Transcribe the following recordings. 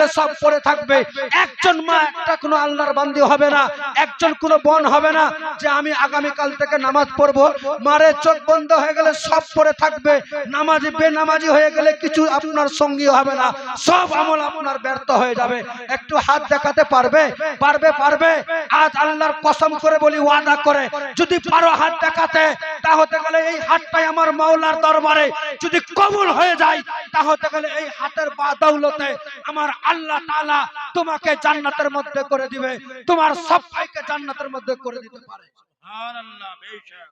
গেলে সব পড়ে থাকবে। একজন মা, একটা কোনো আল্লাহর বান্দি হবে না। একজন কোনো বোন হবে না যে আমি আগামী কাল থেকে নামাজ পড়ব। মারে চোখ বন্ধ হয়ে গেলে সব পড়ে থাকবে। নামাজি, বেনামাজি হয়ে গেলে কিছু আপনার সঙ্গী হবে না। সব আমল আপনার ব্যর্থ হয়ে যাবে। একটু হাত দেখাতে পারবে? পারবে পারবে? আজ আল্লাহর কসম করে বলি, ওয়াদা করে। যদি পারো হাত দেখাতে তা হতে গেলে এই হাতটাই আমার মাওলার দরবারে। যদি কবুল হয়ে যায় তা হতে গেলে এই হাতের বা দৌলতে আমার আল্লাহ তাআলা তোমাকে জান্নাতের মধ্যে করে দিবে। তোমার সব ভাইকে জান্নাতের মধ্যে করে দিতে পারে। সুবহানাল্লাহ বেশক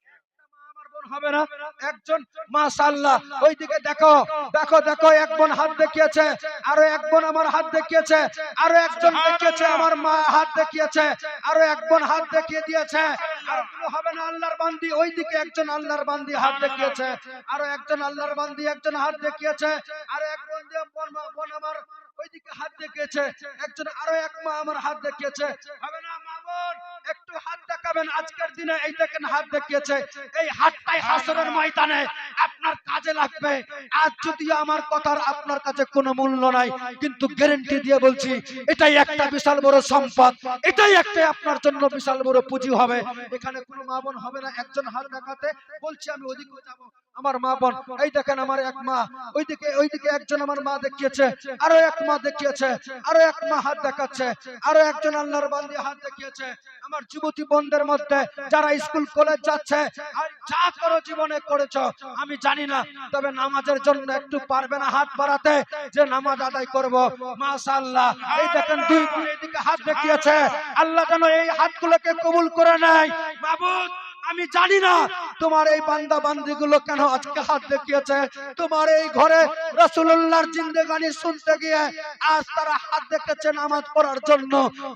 হবে না? একজন? মাশাআল্লাহ। ওইদিকে দেখো দেখো দেখো এক বোন হাত দেখিয়েছে আরও এক বোন আমার হাত দেখিয়েছে আরও একজন দেখিয়েছে আমার মা হাত দেখিয়েছে আরও এক বোন হাত দেখিয়ে দিয়েছে। আর হবে না আল্লাহর বান্দি। ওইদিকে একজন আল্লাহর বান্দি হাত দেখিয়েছে আরও একজন আল্লাহর বান্দি একজন হাত দেখিয়েছে আরও এক বোন বোন বোন আমার ওইদিকে হাত দেখিয়েছে, একজন আরও এক মা আমার হাত দেখিয়েছে। হবে না, মা বোন? একটু হাত দেখাবেন, আজকের দিনে এই দেখেন হাত দেখিয়েছে। এই হাতটাই হাসরের ময়দানে আপনার কাজে লাগবে। আজ যদিও আমার কথার আপনার কাছে কোনো মূল্য নাই, কিন্তু গ্যারেন্টি দিয়ে বলছি, এটাই একটা বিশাল বড় সম্পদ। এটাই একটা আপনার জন্য বিশাল বড় পুঁজি হবে। এখানে কোনো মা বোন হবে না, একজন হাত দেখাতে বলছি, আমি ওদিকে যাব। আমার মা বোন, এই দেখেন আমার এক মা, ওইদিকে ওইদিকে একজন আমার মা দেখিয়েছে, আরও এক মা দেখিয়েছে, আরও এক মা হাত দেখাচ্ছে, আরও একজন আল্লাহর বান্দি হাত দেখিয়েছে। আমার যুবতী বোনদের মধ্যে যারা স্কুল, কলেজ যাচ্ছে, আর যা করো জীবনে করেছ, আমি জানি না, তবে নামাজের জন্য একটু পারবে না হাত বাড়াতে, যে নামাজ আদায় করব। মাশাআল্লাহ, এই দেখেন দুই এদিকে হাত দেখিয়েছে, আল্লাহ যেন এই হাতগুলোকে কবুল করে নেয়। মাবুদ আমি জানি না তোমার এই বান্দা বান্দি গুলো কেন আজকে হাত দেখিয়েছে। তোমার এই ঘরে রসুল্লাহর জিন্দেগানি শুনতে গিয়ে আজ তারা হাত দেখেছে নামাজ পড়ার জন্য।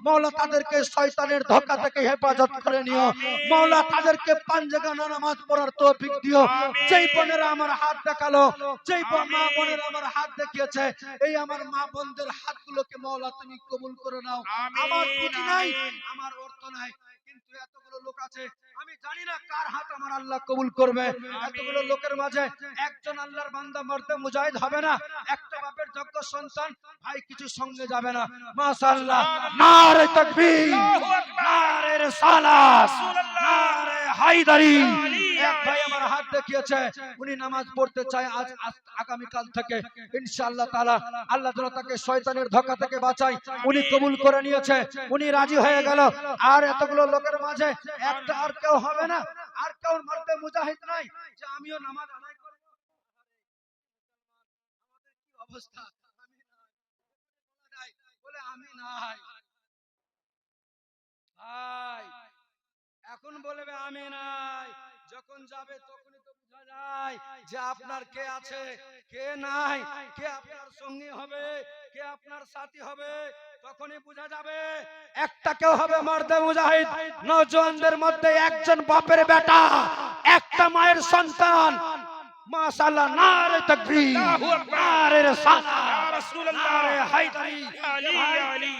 মৌলা তাদেরকে শয়তানের ধোকা থেকে হেফাজত করে নিও। মৌলা তাদেরকে পাঞ্জেগানা নামাজ পড়ার তৌফিক দিও। যেই বোনেরা আমার হাত দেখাল যেই মা বোনেরা আমার হাত দেখিয়েছে এই আমার মা বোনদের হাতগুলোকে মৌলা তুমি কবুল করে নাও। আমার পুঁজি নাই আমার অর্থ নাই। কিন্তু এতগুলো লোক আছে আমি জানি না কার হাত আমার আল্লাহ কবুল করবে? এতগুলো লোকের মাঝে একজন আল্লাহর বান্দা মরতে মুজাহিদ হবে না। একটা বাপের যোগ্য সন্তান ভাই কিছু সঙ্গে যাবে না। মাশাআল্লাহ। নারে তাকবীর। নারে রিসালাত। নারে হায়দারি এক ভাই আমার হাত দেখিয়েছে উনি নামাজ পড়তে চায় আজ আজ- আগামীকাল থেকে। ইনশাআল্লাহ তাআলা আল্লাহ যেন তাকে শয়তানের ধোঁকা থেকে বাঁচায়। উনি কবুল করে নিয়েছে উনি রাজি হয়ে গেল। আর এতগুলো লোকের মাঝে একটা আর কেউ হবে না। আর কেউ মরতে মুজাহিদ নাই যে আমিও নামাজ আদায় অবস্থা আমি নাই বলা যায়, বলে আমি নাই ভাই এখন বলবে নাই। যখন যাবে তখনই তো বোঝা যায় যে আপনার কে আছে কে নাই কে আপনার সঙ্গী হবে কে আপনার সাথী হবে। তখনই বোঝা যাবে একটা কেউ হবে মর্দে মুজাহিদ। নওজোয়ানদের মধ্যে একজন বাপের বেটা একটা মায়ের সন্তান। মাশাআল্লাহ নারে তাকবীর। নারে রিসালাত। ইয়া রাসূলুল্লাহ। নারে হায়দারি আলী আলী।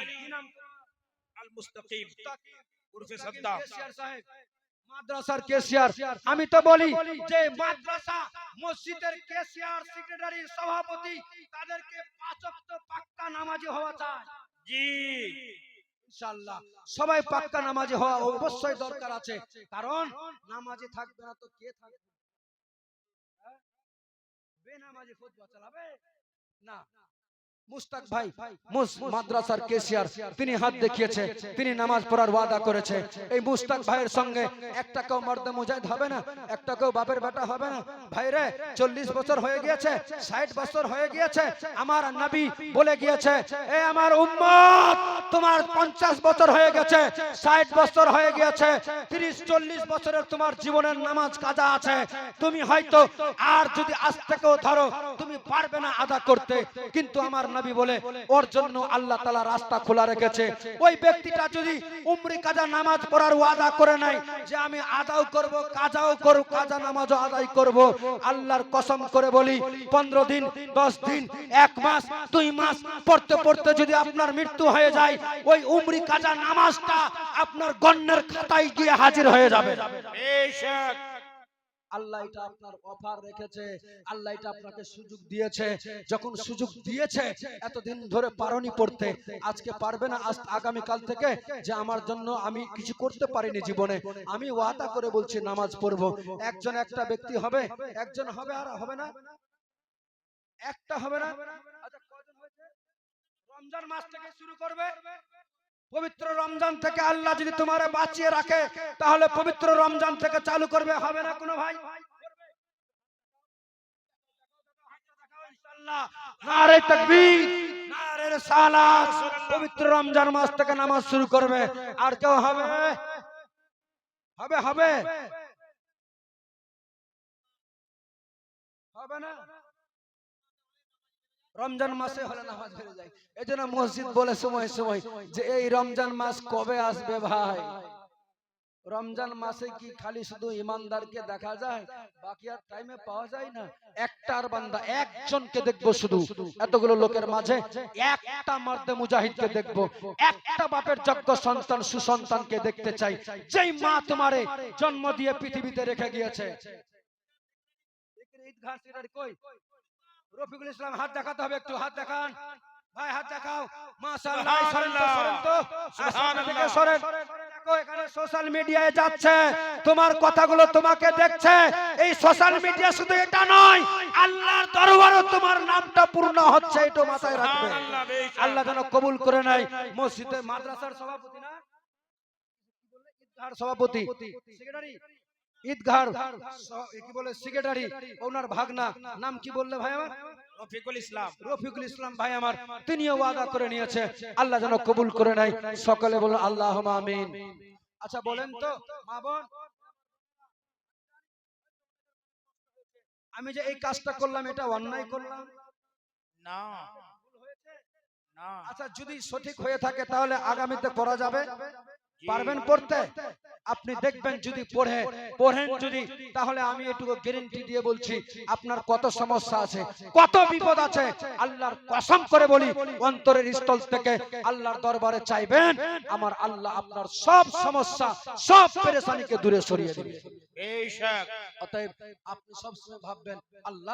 আল মুস্তাকিম উরফে সাদ্দাম সাহেব, মাদ্রাসার কেসিয়ার আমি তো বলি যে মাদ্রাসা মসজিদের কেসিয়ার সেক্রেটারি সভাপতি তাদেরকে পাঁচ ওয়াক্ত পাক্কা নামাজি হওয়া চাই। জি। ইনশাআল্লাহ। সবাই পাক্কা নামাজি হওয়া অবশ্যই দরকার আছে। কারণ নামাজি থাকবে না তো কে থাকবে? হ্যাঁ? বেনামাজি ফুটবল চালাবে? না। মুস্তাক ভাই মুস- মাদ্রাসার কেসিয়ার তিনি হাত দেখিয়েছে তিনি নামাজ পড়ার ওয়াদা করেছে। এই মুস্তাক ভাইয়ের সঙ্গে একটা কেউ মর্দে মুজাহিদ হবে না একটা কেউ বাপের বেটা হবে না। ভাই রে চল্লিশ বছর হয়ে গিয়েছে ষাট বছর হয়ে গিয়েছে আমার নবী বলে গিয়েছে এ আমার উম্মত তোমার পঞ্চাশ বছর হয়ে গেছে ষাট বছর হয়ে গিয়েছে তিরিশ চল্লিশ বছরের তোমার জীবনের নামাজ কাজা আছে তুমি হয়তো আর যদি আজ থেকেও ধরো তুমি পারবে না আদা করতে কিন্তু আমার নবী বলে, ওর জন্য আল্লাহ তালা রাস্তা খোলা রেখেছে। ওই ব্যক্তিটা যদি উমরি কাজা নামাজ পড়ার ওয়াদা করে নাই যে আমি আদাও করব, কাজাও করব, কাজা নামাজও আদায় করব, আল্লাহর কসম করে বলি, পনেরো দিন, দশ দিন, এক মাস, দুই মাস পড়তে পড়তে যদি আপনার মৃত্যু হয়ে যায়, ওই উমরি কাজা নামাজটা আপনার গণ্যের খাতায় গিয়ে হাজির হয়ে যাবে। বেশক আল্লাহ এটা আপনার অফার রেখেছে আল্লাহ এটা আপনাকে সুযোগ দিয়েছে যখন সুযোগ দিয়েছে এতদিন ধরে পারনি পড়তে আজকে পারবে না আজ আগামী কাল থেকে যে আমার জন্য আমি কিছু করতে পারিনি জীবনে আমি ওয়াদা করে বলছি নামাজ পড়ব একজন একটা ব্যক্তি হবে একজন হবে আর হবে না একটা হবে না আচ্ছা রমজান মাস থেকে শুরু করবে পবিত্র রমজান থেকে আল্লাহ যদি তোমারে বাঁচিয়ে রাখে, তাহলে পবিত্র রমজান থেকে চালু করবে, হবে না কোনো ভাই? পবিত্র রমজান মাস থেকে নামাজ শুরু করবে। আর কেউ হবে হবে। হবে না? রমজান মাসে হলে নামাজ বেড়ে যায়। এই জন্য মসজিদ বলে সময় সময় যে এই রমজান মাস কবে আসবে ভাই? রমজান মাসে কি খালি শুধু ইমানদারকে দেখা যায়? বাকি আর টাইমে পাওয়া যায় না। একটার বান্দা, একজনকে দেখব শুধু। এতগুলো লোকের মাঝে একটা মার্দে মুজাহিদকে দেখব। একটা বাপের যোগ্য সন্তান, সুসন্তানকে দেখতে চাই। যেই মা তোমারে জন্ম দিয়ে পৃথিবীতে রেখে গিয়েছে। কই? রফিকুল ইসলাম হাত দেখাতে হবে একটু হাত দেখান। ভাই হাত দেখাও। মাশাআল্লাহ সরেন তো, সরেন তো। সামনে থেকে সরেন। দেখো এখানে সোশ্যাল মিডিয়ায় যাচ্ছে। তোমার কথাগুলো তোমাকে দেখছে। এই সোশ্যাল মিডিয়া শুধু এটা নয় আল্লাহর দরবারও তোমার নামটা পূর্ণ হচ্ছে এটা মাথায় রাখবে। আল্লাহ যেন কবুল করে নেয়। মসজিদে মাদ্রাসার সভাপতি না? সভাপতি। সেক্রেটারি? এ কি বলে সেক্রেটারি ওনার ভাগনা। নাম কি বললে ভাই আমার? রফিকুল ইসলাম। রফিকুল ইসলাম ভাই আমার তিনিও ওয়াদা করে নিয়েছে আল্লাহ যেন কবুল করে নেয়। সকলে বলুন আল্লাহ আমিন। আচ্ছা বলেন তো মা বোন। আমি যে এই কাজটা করলাম এটা অন্যায় করলাম? না। আচ্ছা যদি সঠিক হয়ে থাকে তাহলে আগামীতে করা যাবে? পারবেন পড়তে আপনি দেখবেন যদি পড়ে পড়েন যদি তাহলে আমি এটুকু গ্যারেন্টি দিয়ে বলছি আপনার কত সমস্যা আছে কত বিপদ আছে আল্লাহর কসম করে বলি অন্তরের স্থল থেকে আল্লাহর দরবারে চাইবেন আমার আল্লাহ আপনার সব সমস্যা সব পেরেশানিকে দূরে সরিয়ে দেবে। অতএব আপনি সবসময় ভাববেন আল্লাহ